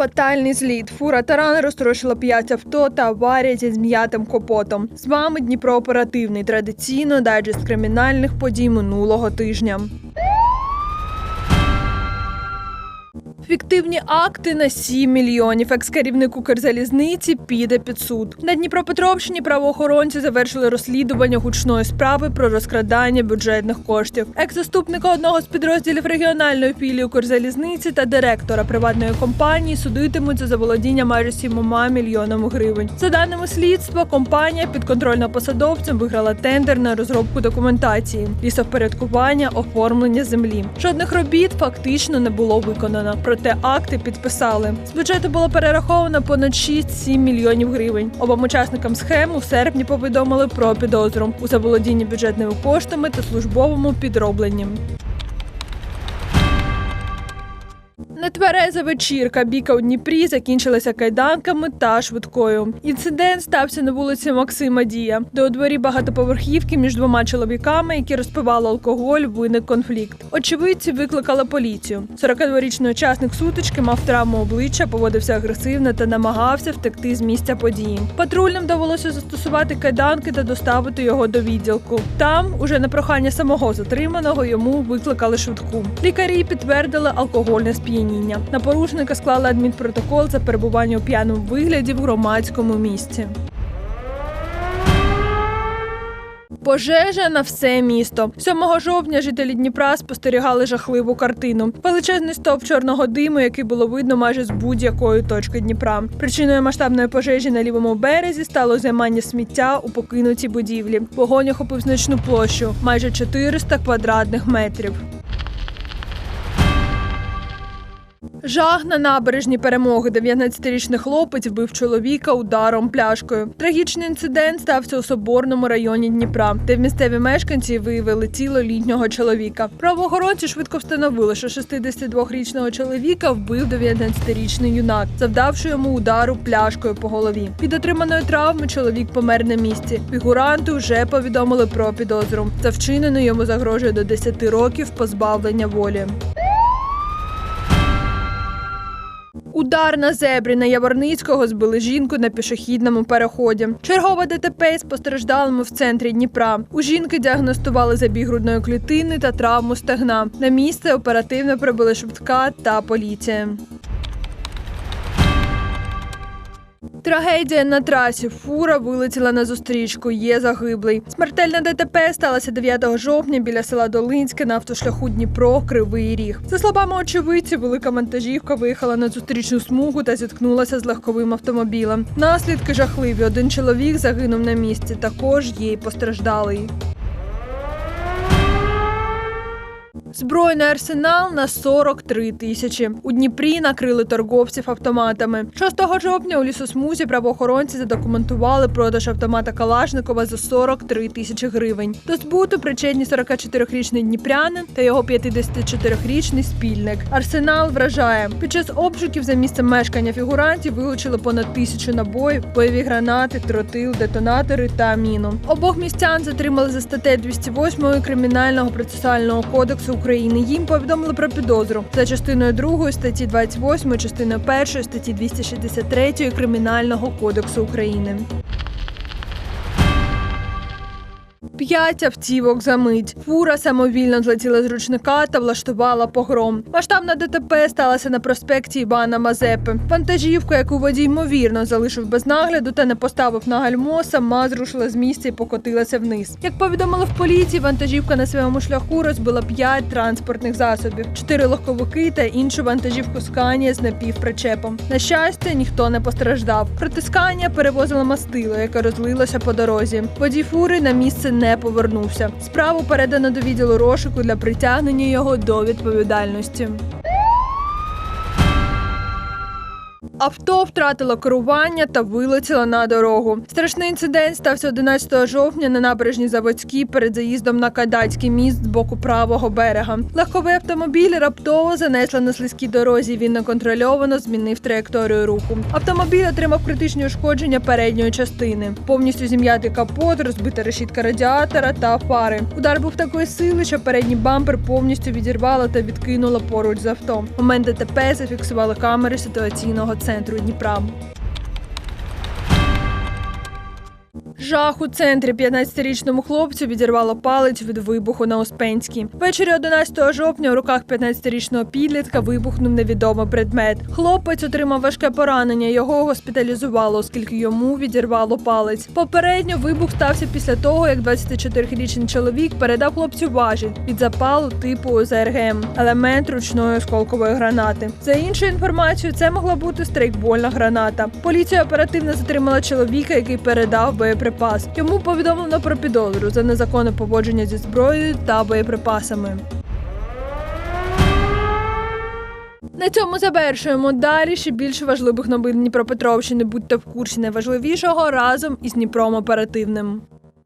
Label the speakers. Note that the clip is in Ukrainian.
Speaker 1: Фатальний зліт. Фура таран розтрощила п'ять авто та аварія зі зм'ятим копотом. З вами Дніпро оперативний. Традиційно дайджест кримінальних подій минулого тижня. Фіктивні акти на 7 мільйонів. Екс-керівник Укрзалізниці піде під суд. На Дніпропетровщині правоохоронці завершили розслідування гучної справи про розкрадання бюджетних коштів. Екс-заступника одного з підрозділів регіональної філії Укрзалізниці та директора приватної компанії судитимуть за заволодіння майже 7 мільйонами гривень. За даними слідства, компанія підконтрольна посадовцям виграла тендер на розробку документації, лісовпорядкування, оформлення землі. Жодних робіт фактично не було виконано. Проте акти підписали. З бюджету було перераховано понад 6-7 мільйонів гривень. Обом учасникам схем у серпні повідомили про підозру у заволодінні бюджетними коштами та службовому підробленні. Нетвереза вечірка біка у Дніпрі закінчилася кайданками та швидкою. Інцидент стався на вулиці Максима Дія, де у дворі багатоповерхівки між двома чоловіками, які розпивали алкоголь, виник конфлікт. Очевидці викликали поліцію. 42-річний учасник сутички мав травму обличчя, поводився агресивно та намагався втекти з місця події. Патрульним довелося застосувати кайданки та доставити його до відділку. Там, уже на прохання самого затриманого, йому викликали швидку. Лікарі підтвердили алкогольне сп'яніння. На порушника склали адмінпротокол за перебування у п'яному вигляді в громадському місці. Пожежа на все місто. 7 жовтня жителі Дніпра спостерігали жахливу картину. Величезний стовп чорного диму, який було видно майже з будь-якої точки Дніпра. Причиною масштабної пожежі на лівому березі стало займання сміття у покинутій будівлі. Вогонь охопив значну площу майже 400 квадратних метрів. Жах на набережні перемоги. 19-річний хлопець вбив чоловіка ударом пляшкою. Трагічний інцидент стався у соборному районі Дніпра, де місцеві мешканці виявили тіло літнього чоловіка. Правоохоронці швидко встановили, що 62-річного чоловіка вбив 19-річний юнак, завдавши йому удару пляшкою по голові. Від отриманої травми чоловік помер на місці. Фігуранти вже повідомили про підозру. За вчинене йому загрожує до 10 років позбавлення волі. Удар на зебрі на Яворницького збили жінку на пішохідному переході. Чергова ДТП з постраждалими в центрі Дніпра. У жінки діагностували забіг грудної клітини та травму стегна. На місце оперативно прибули швидка та поліція. Трагедія на трасі. Фура вилетіла на зустрічку. Є загиблий. Смертельна ДТП сталася 9 жовтня біля села Долинське на автошляху Дніпро Кривий Ріг. За словами очевидців, велика вантажівка виїхала на зустрічну смугу та зіткнулася з легковим автомобілем. Наслідки жахливі. Один чоловік загинув на місці. Також є й постраждалий. Збройний арсенал на 43 тисячі. У Дніпрі накрили торговців автоматами. 6 жовтня у лісосмузі правоохоронці задокументували продаж автомата Калашникова за 43 тисячі гривень. До збуту причетні 44-річний дніпрянин та його 54-річний спільник. Арсенал вражає. Під час обшуків за місцем мешкання фігурантів вилучили понад тисячу набоїв, бойові гранати, тротил, детонатори та міну. Обох містян затримали за статтею 208 кримінального процесуального кодексу України. Їм повідомили про підозру за частиною 2 статті 28, частиною 1 статті 263 Кримінального кодексу України. П'ять автівок за мить. Фура самовільно злетіла з ручника та влаштувала погром. Масштабна ДТП сталася на проспекті Івана Мазепи. Вантажівка, яку водій ймовірно залишив без нагляду та не поставив на гальмо, сама зрушила з місця і покотилася вниз. Як повідомили в поліції, вантажівка на своєму шляху розбила п'ять транспортних засобів, чотири легковики та іншу вантажівку Сканія з напівпричепом. На щастя, ніхто не постраждав. Проти Сканія перевозила мастило, яке розлилося по дорозі. Водій фури на місце не повернувся. Справу передано до відділу розшуку для притягнення його до відповідальності. Авто втратило керування та вилетіло на дорогу. Страшний інцидент стався 11 жовтня на набережній Заводській перед заїздом на Кадацький міст з боку правого берега. Легковий автомобіль раптово занесло на слизькій дорозі. Він неконтрольовано змінив траєкторію руху. Автомобіль отримав критичні ушкодження передньої частини. Повністю зім'ятий капот, розбита решітка радіатора та фари. Удар був такої сили, що передній бампер повністю відірвало та відкинуло поруч з авто. Момент ДТП зафіксували камери ситуаційного районного центру Дніпра. Жах у центрі 15-річному хлопцю відірвало палець від вибуху на Успенській. Ввечері 11 жовтня у руках 15-річного підлітка вибухнув невідомий предмет. Хлопець отримав важке поранення. Його госпіталізували, оскільки йому відірвало палець. Попередньо вибух стався після того, як 24-річний чоловік передав хлопцю важіль від запалу типу ОЗРГМ, елемент ручної осколкової гранати. За іншою інформацією, це могла бути страйкбольна граната. Поліція оперативно затримала чоловіка, який передав боєприпас. Йому повідомлено про підозру за незаконне поводження зі зброєю та боєприпасами. На цьому завершуємо. Далі ще більше важливих новин Дніпропетровщини. Будьте в курсі найважливішого разом із Дніпром оперативним.